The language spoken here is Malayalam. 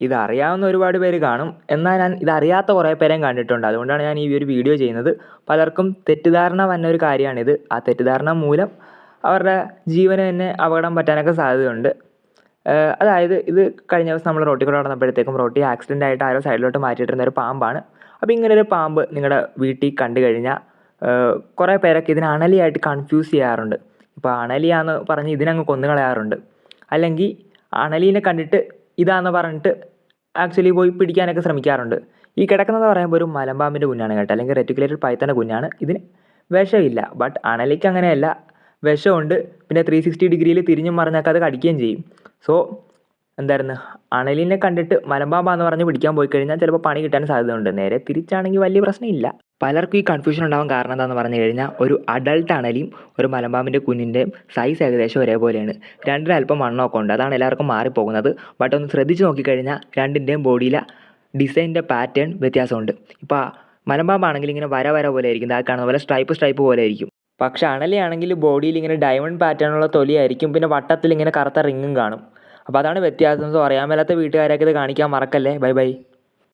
ഇത് അറിയാവുന്ന ഒരുപാട് പേര് കാണും. എന്നാൽ ഞാൻ ഇതറിയാത്ത കുറേ പേരെയും കണ്ടിട്ടുണ്ട്. അതുകൊണ്ടാണ് ഞാൻ ഈ ഒരു വീഡിയോ ചെയ്യുന്നത്. പലർക്കും തെറ്റിദ്ധാരണ വന്ന ഒരു കാര്യമാണിത്. ആ തെറ്റിദ്ധാരണ മൂലം അവരുടെ ജീവന് തന്നെ അപകടം പറ്റാനൊക്കെ സാധ്യതയുണ്ട്. അതായത് ഇത് കഴിഞ്ഞ ദിവസം നമ്മൾ റോട്ടിൽ കൂടെ നടന്നപ്പോഴത്തേക്കും റോട്ടിൽ ആക്സിഡന്റ് ആയിട്ട് ആരോ സൈഡിലോട്ട് മാറ്റിയിട്ടിരുന്ന ഒരു പാമ്പാണ്. അപ്പോൾ ഇങ്ങനെ ഒരു പാമ്പ് നിങ്ങളുടെ വീട്ടിൽ കണ്ടു കഴിഞ്ഞാൽ കുറേ പേരൊക്കെ ഇതിനെ അണലിയായിട്ട് കൺഫ്യൂസ് ചെയ്യാറുണ്ട്. ഇപ്പോൾ അണലിയാന്ന് പറഞ്ഞ് ഇതിനങ്ങ് കൊന്നു കളയാറുണ്ട് അല്ലെങ്കിൽ അണലീനെ കണ്ടിട്ട് ഇതാന്ന് പറഞ്ഞിട്ട് ആക്ച്വലി പോയി പിടിക്കാനൊക്കെ ശ്രമിക്കാറുണ്ട്. ഈ കിടക്കുന്നത് പറയുമ്പോൾ ഒരു മലമ്പാമ്പിന്റെ കുഞ്ഞാണ് കേട്ടോ. അല്ലെങ്കിൽ റെറ്റിക്കുലേറ്റഡ് പൈത്തന്റെ കുഞ്ഞാണ്. ഇതിന് വിഷമില്ല. ബട്ട് അണലിക്ക് അങ്ങനെയല്ല. വിഷമുണ്ട്. പിന്നെ ത്രീ സിക്സ്റ്റി ഡിഗ്രിയിൽ തിരിഞ്ഞും മറിഞ്ഞൊക്കെ അത് കടിക്കുകയും ചെയ്യും. സോ എന്തായിരുന്നു? അണലിനെ കണ്ടിട്ട് മലമ്പാമ്പാന്ന് പറഞ്ഞ് പിടിക്കാൻ പോയി കഴിഞ്ഞാൽ ചിലപ്പോൾ പണി കിട്ടാൻ സാധ്യതയുണ്ട്. നേരെ തിരിച്ചാണെങ്കിൽ വലിയ പ്രശ്നമില്ല. പലർക്കും ഈ കൺഫ്യൂഷൻ ഉണ്ടാവാൻ കാരണം എന്താണെന്ന് പറഞ്ഞു കഴിഞ്ഞാൽ ഒരു അഡൾട്ട് അണലിയും ഒരു മലമ്പാമ്പിന്റെ കുഞ്ഞിന്റെയും സൈസ് ഏകദേശം ഒരേപോലെയാണ്. രണ്ടിനും അല്പം വണ്ണമൊക്കെ ഉണ്ട്. അതാണ് എല്ലാവർക്കും മാറിപ്പോകുന്നത്. ബട്ട് ഒന്ന് ശ്രദ്ധിച്ച് നോക്കിക്കഴിഞ്ഞാൽ രണ്ടിന്റെയും ബോഡിയിലെ ഡിസൈനിന്റെ പാറ്റേൺ വ്യത്യാസമുണ്ട്. ഇപ്പോൾ മലമ്പാമ്പാണെങ്കിൽ ഇങ്ങനെ വര വര പോലെ ആയിരിക്കും. ഇതാ കാണുന്ന പോലെ സ്ട്രൈപ്പ് സ്ട്രൈപ്പ് പോലെ ആയിരിക്കും. പക്ഷേ അണലിയാണെങ്കിൽ ബോഡിയിൽ ഇങ്ങനെ ഡയമണ്ട് പാറ്റേണുള്ള തൊലിയായിരിക്കും. പിന്നെ വട്ടത്തിൽ ഇങ്ങനെ കറുത്ത റിങ്ങും കാണും. അപ്പോൾ അതാണ് വ്യത്യാസം. സോ അറിയാൻ മേലാത്ത വീട്ടുകാരൊക്കെ ഇത് കാണിക്കാൻ മറക്കല്ലേ? Bye bye